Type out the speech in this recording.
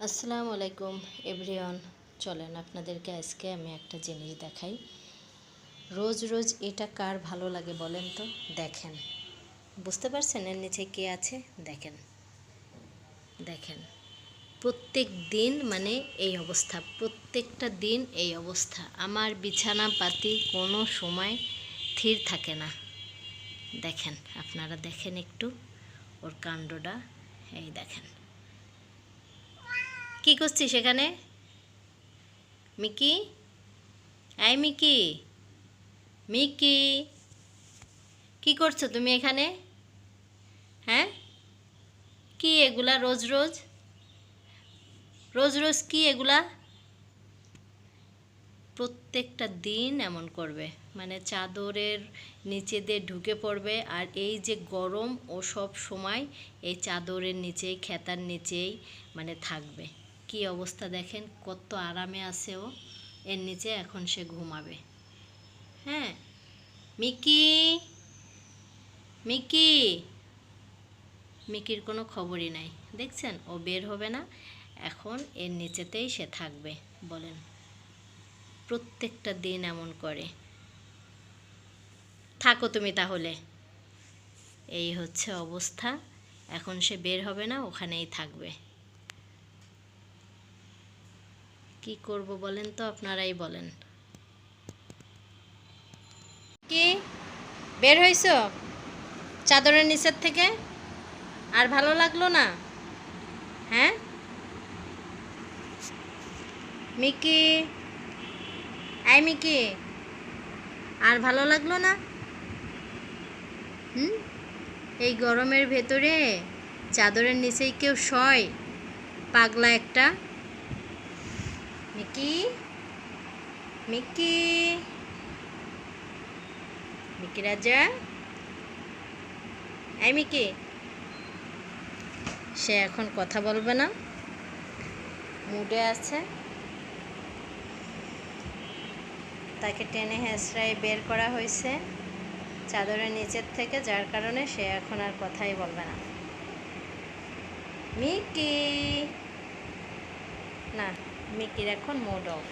আসসালামু আলাইকুম এভরিওয়ান, চলেন আপনাদেরকে আজকে আমি একটা জিনিস দেখাই। রোজ রোজ এটা কার ভালো লাগে বলেন তো? দেখেন। বুঝতে পারছেন এর নিচে কে আছে? দেখেন। দেখেন। প্রত্যেক দিন মানে এই অবস্থা, প্রত্যেকটা দিন এই অবস্থা। আমার বিছানা পাতি কোনো সময় স্থির থাকে না। দেখেন, আপনারা দেখেন একটু। ওর কাণ্ডটা, এই দেখেন। কি করছিস সেখানে মিকি? এই মিকি। মিকি। কি করছ তুমি এখানে? হ্যাঁ? কি এগুলা রোজ রোজ? রোজ রোজ কি এগুলা? প্রত্যেকটা দিন এমন করবে। মানে চাদরের নিচে দিয়ে ঢুকে পড়বে আর এই যে গরম ও সব সময় এই চাদরের নিচেই, খেতার নিচেই মানে থাকবে। কি অবস্থা দেখেন, কত আরামে আছে ও। এর নিচে এখন সে ঘুমাবে। হ্যাঁ? মিকি? মিকি? মিকির কোনো খবরই নাই। দেখছেন? ও বের হবে না। এখন এর নিচেতেই সে থাকবে, বলেন। প্রত্যেকটা দিন এমন করে। থাকো তুমি তাহলে। এই হচ্ছে অবস্থা। এখন সে বের হবে না, ওখানেই থাকবে। কি করব বলেন তো, আপনারাই বলেন। কি? বের হইছ? চাদরের নিচের থেকে? আর ভালো লাগল না? হ্যাঁ? মিকি? আই মিকি, আর ভালো লাগল না? হুম? এই গরমের ভেতরে চাদরের নিচেই কেউ শয়? পাগলা একটা? মিকি মিকি মিকি রাজা এই মিকি সে এখন কথা বলবে না। মুডে আছে। তাকে টেনে হেঁচড়ায় বের করা হয়েছে চাদরের নিচের থেকে, যার কারণে সে এখন আর কথাই বলবে না। মিকি না। মিকির এখন মোড অফ